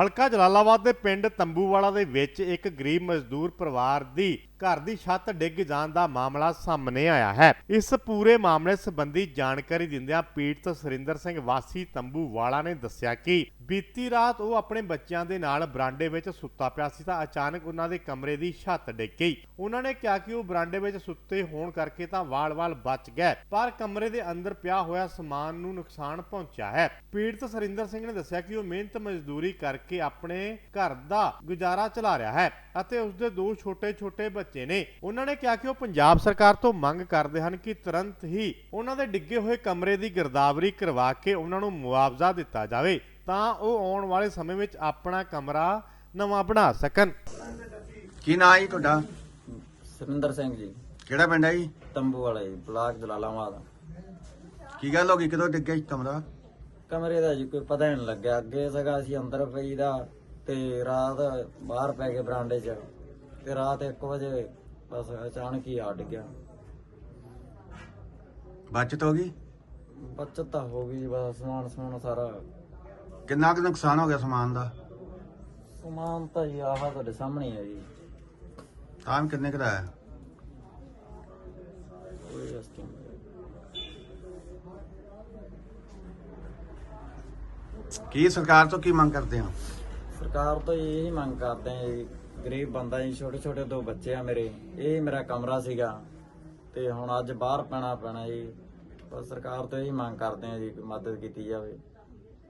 ਹਲਕਾ ਜਲਾਲਾਬਾਦ ਦੇ ਪਿੰਡ ਤੰਬੂਵਾਲਾ ਦੇ ਵਿੱਚ ਇੱਕ ਗਰੀਬ ਮਜ਼ਦੂਰ ਪਰਿਵਾਰ ਦੀ ਘਰ ਦੀ ਛੱਤ ਡਿੱਗ ਜਾਣ ਦਾ ਮਾਮਲਾ ਸਾਹਮਣੇ ਆਇਆ ਹੈ। ਇਸ ਪੂਰੇ ਮਾਮਲੇ ਸੰਬੰਧੀ ਜਾਣਕਾਰੀ ਦਿੰਦਿਆਂ ਪੀੜਤ ਸੁਰਿੰਦਰ ਸਿੰਘ ਵਾਸੀ ਤੰਬੂਵਾਲਾ ਨੇ ਦੱਸਿਆ ਕਿ ਬੀਤੀ ਰਾਤ ਉਹ ਆਪਣੇ ਬੱਚਿਆਂ ਦੇ ਨਾਲ ਬਰਾਂਡੇ ਵਿੱਚ ਸੁੱਤਾ ਪਿਆ ਸੀ ਤਾਂ ਅਚਾਨਕ ਉਹਨਾਂ ਦੇ ਕਮਰੇ ਦੀ ਛੱਤ ਡਿੱਗ ਗਈ। ਉਹਨਾਂ ਨੇ ਕਿਹਾ ਕਿ ਉਹ ਬਰਾਂਡੇ ਵਿੱਚ ਸੁੱਤੇ ਹੋਣ ਕਰਕੇ ਤਾਂ ਵਾਲ-ਵਾਲ ਬਚ ਗਏ, ਪਰ ਕਮਰੇ ਦੇ ਅੰਦਰ ਪਿਆ ਹੋਇਆ ਸਮਾਨ ਨੂੰ ਨੁਕਸਾਨ ਪਹੁੰਚਿਆ ਹੈ। ਪੀੜਤ ਸੁਰਿੰਦਰ ਸਿੰਘ ਨੇ ਦੱਸਿਆ ਕਿ ਉਹ ਮਿਹਨਤ ਮਜ਼ਦੂਰੀ ਕਰਕੇ ਆਪਣੇ ਘਰ ਦਾ ਗੁਜ਼ਾਰਾ ਚਲਾ ਰਿਹਾ ਹੈ ਅਤੇ ਉਸਦੇ ਦੋ ਛੋਟੇ-ਛੋਟੇ ਬੱਚੇ ਨੇ। ਉਹਨਾਂ ਨੇ ਕਿਹਾ ਕਿ ਉਹ ਪੰਜਾਬ ਸਰਕਾਰ ਤੋਂ ਮੰਗ ਕਰਦੇ ਹਨ ਕਿ ਤੁਰੰਤ ਹੀ ਉਹਨਾਂ ਦੇ ਡਿੱਗੇ ਹੋਏ ਕਮਰੇ ਦੀ ਗਿਰਦਾਵਰੀ ਕਰਵਾ ਕੇ ਉਹਨਾਂ ਨੂੰ ਮੁਆਵਜ਼ਾ ਦਿੱਤਾ ਜਾਵੇ ਤਾਂ ਉਹ ਆਉਣ ਵਾਲੇ ਸਮੇਂ ਵਿੱਚ ਆਪਣਾ ਕਮਰਾ ਨਵਾਂ ਬਣਾ ਸਕਣ। ਕੀ ਨਾਂ ਹੈ ਤੁਹਾਡਾ? ਸੁਰਿੰਦਰ ਸਿੰਘ ਜੀ। ਕਿਹੜਾ ਪਿੰਡ ਹੈ ਜੀ? ਤੰਬੂ ਵਾਲਾ ਜੀ ਬਲਾਕ ਜਲਾਲਾਬਾਦ। ਕੀ ਗੱਲ ਹੋ ਗਈ? ਕਦੋਂ ਡਿੱਗਿਆ ਜੀ ਕਮਰਾ? ਕਮਰੇ ਦਾ ਜੀ ਕੋਈ ਪਤਾ ਹੀ ਨਹੀਂ ਲੱਗਿਆ। ਅੱਗੇ ਸਗਾ ਅਸੀਂ ਅੰਦਰ ਪਈਦਾ ਤੇ ਰਾਤ ਬਾਹਰ ਪੈ ਗਏ ਬਰਾਂਡੇ 'ਚ ਤੇ ਰਾਤ 1 ਵਜੇ ਬਸ ਅਚਾਨਕ ਹੀ ਆ ਡਿੱਗਿਆ। ਬਚਤ ਹੋ ਗਈ? ਬੱਚਤ ਤਾਂ ਹੋ ਗਈ ਜੀ, ਬਸ ਸਮਾਨ ਸਮੂਨ ਸਾਰਾ। ਕਿੰਨਾ ਕੁ ਨੁਕਸਾਨ ਹੋ ਗਿਆ ਸਮਾਨ ਦਾ? ਸਮਾਨ ਤਾਂ ਜੀ ਆਹ ਤੁਹਾਡੇ ਸਾਹਮਣੇ ਹੀ ਹੈ ਜੀ। ਤਾਂ ਕਿੰਨੇ ਕੁ ਦਾ ਹੈ? ਕੋਈ estimate ਕੀ ਸਰਕਾਰ ਤੋਂ ਕੀ ਮੰਗ ਕਰਦੇ ਹੋ? ਸਰਕਾਰ ਤੋਂ ਇਹੀ ਮੰਗ ਕਰਦੇ ਆ ਜੀ, ਗਰੀਬ ਬੰਦਾ ਜੀ, ਛੋਟੇ ਛੋਟੇ ਦੋ ਬੱਚੇ ਆ ਮੇਰੇ, ਇਹ ਮੇਰਾ ਕਮਰਾ ਸੀਗਾ ਤੇ ਹੁਣ ਅੱਜ ਬਾਹਰ ਪੈਣਾ ਪੈਣਾ ਜੀ। ਬਸ ਸਰਕਾਰ ਤੋਂ ਇਹੀ ਮੰਗ ਕਰਦੇ ਆ ਜੀ ਕਿ ਮਦਦ ਕੀਤੀ ਜਾਵੇ।